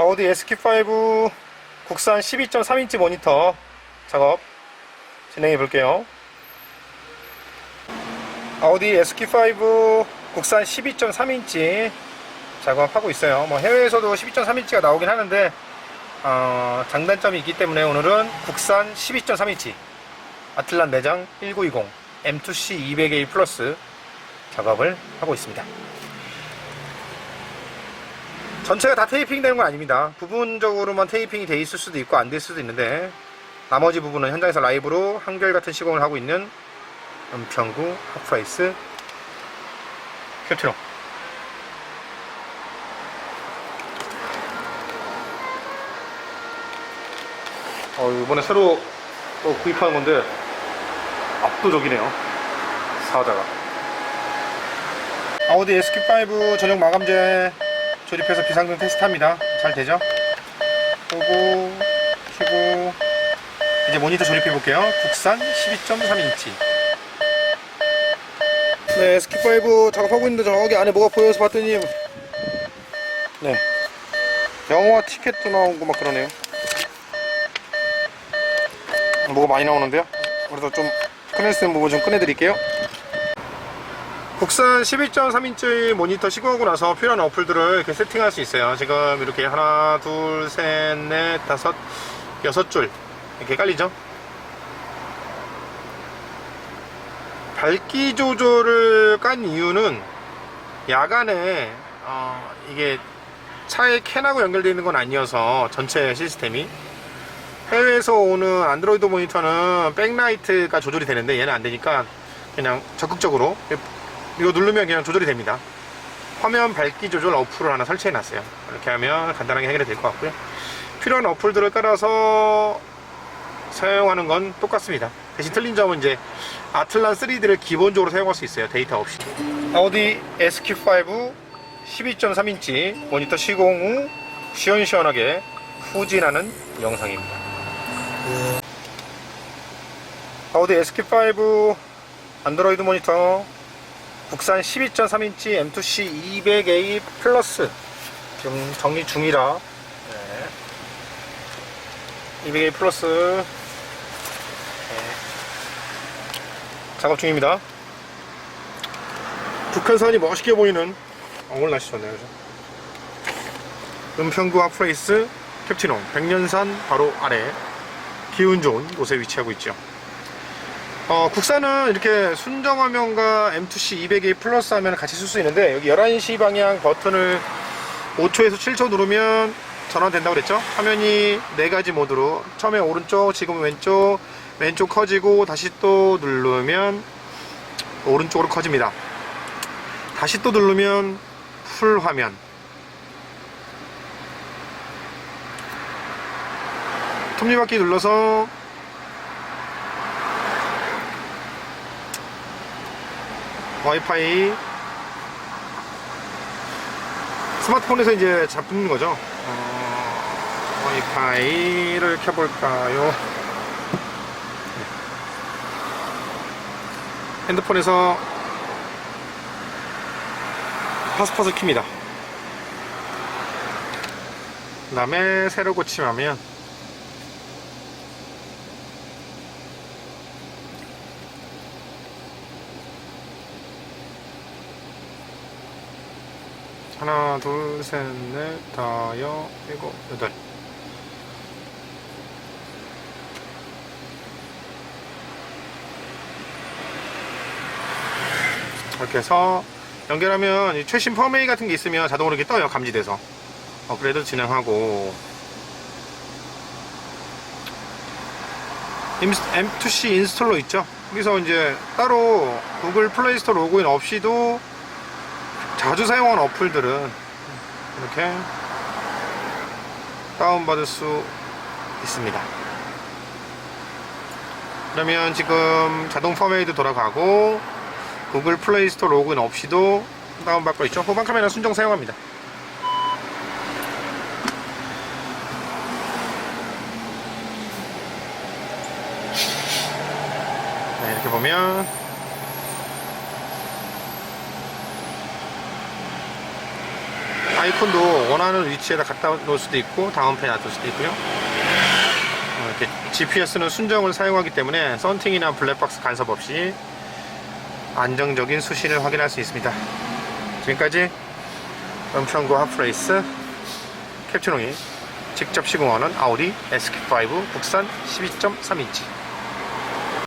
아우디 SQ5 국산 12.3인치 모니터 작업 진행해 볼게요. 아우디 SQ5 국산 12.3인치 작업하고 있어요. 뭐 해외에서도 12.3인치가 나오긴 하는데 어, 장단점이 있기 때문에 오늘은 국산 12.3인치 아틀란 내장 1920 M2C 200A 플러스 작업을 하고 있습니다. 전체가 다 테이핑 되는 건 아닙니다. 부분적으로만 테이핑이 돼 있을 수도 있고 안 될 수도 있는데 나머지 부분은 현장에서 라이브로 한결같은 시공을 하고 있는 은평구 하프라이스 캡트론 어, 이번에 새로 또 구입하는 건데 압도적이네요. 사자가. 아우디 SQ5 전용 마감재 조립해서 비상등 테스트합니다. 잘 되죠? 끄고 켜고. 이제 모니터 조립해 볼게요. 국산 12.3인치. 네 SQ5 작업하고 있는데 저기 안에 뭐가 보여서 봤더니 네. 영화 티켓도 나오고 막 그러네요. 뭐가 많이 나오는데요? 그래서 좀 꺼낼 수 있는 부분 좀 꺼내드릴게요 국산 12.3인치 모니터 시공하고 나서 필요한 어플들을 이렇게 세팅할 수 있어요. 지금 이렇게 하나 둘셋넷 다섯 여섯 줄. 이렇게 깔리죠? 밝기 조절을 깐 이유는 야간에 어, 이게 차에 캔하고 연결되어 있는 건 아니어서 전체 시스템이. 해외에서 오는 안드로이드 모니터는 백라이트가 조절이 되는데 얘는 안 되니까 그냥 적극적으로 이거 누르면 그냥 조절이 됩니다. 화면 밝기 조절 어플을 하나 설치해 놨어요. 이렇게 하면 간단하게 해결이 될 것 같고요. 필요한 어플들을 깔아서 사용하는 건 똑같습니다. 대신 틀린 점은 이제 아틀란 3D를 기본적으로 사용할 수 있어요. 데이터 없이. 아우디 SQ5 12.3인치 모니터 시공 후 시원시원하게 후진하는 영상입니다. 아우디 SQ5 안드로이드 모니터 국산 12.3인치 M2C 200A 플러스 지금 정리 중이라 네. 200A 플러스 네. 작업 중입니다 북한산이 멋있게 보이는 어, 오늘 날씨 좋네요 그죠? 은평구 아프레이스 캡티논 백년산 바로 아래 기운 좋은 곳에 위치하고 있죠 어, 국산은 이렇게 순정 화면과 M2C 200A 플러스 화면을 같이 쓸 수 있는데 여기 11시 방향 버튼을 5초에서 7초 누르면 전환된다고 그랬죠? 화면이 네 가지 모드로. 처음에 오른쪽 지금 왼쪽 왼쪽 커지고 다시 또 누르면 오른쪽으로 커집니다. 다시 또 누르면 풀 화면. 톱니바퀴 눌러서 와이파이. 스마트폰에서 이제 잡는 거죠? 어, 와이파이를 켜볼까요? 네. 핸드폰에서 핫스팟을 킵니다. 그 다음에 새로 고침하면 하나, 둘, 셋, 넷, 다섯, 일곱, 여덟. 이렇게 해서 연결하면 이 최신 펌웨이 같은 게 있으면 자동으로 이렇게 떠요. 감지돼서. 업그레이드 진행하고. M2C 인스톨러 있죠? 여기서 이제 따로 구글 플레이 스토어 로그인 없이도 자주 사용하는 어플들은 이렇게 다운받을 수 있습니다. 그러면 지금 자동 펌웨이도 돌아가고 구글 플레이 스토어 로그인 없이도 다운받고 있죠. 후방 카메라 순정 사용합니다. 네, 이렇게 보면 아이콘도 원하는 위치에다 갖다 놓을 수도 있고 다운펜에 놔둘 수도 있고요. 어, 이렇게 GPS는 순정을 사용하기 때문에 썬팅이나 블랙박스 간섭 없이 안정적인 수신을 확인할 수 있습니다. 지금까지 은평구 핫프레이스 캡처롱이 직접 시공하는 아우디 SQ5 국산 12.3인치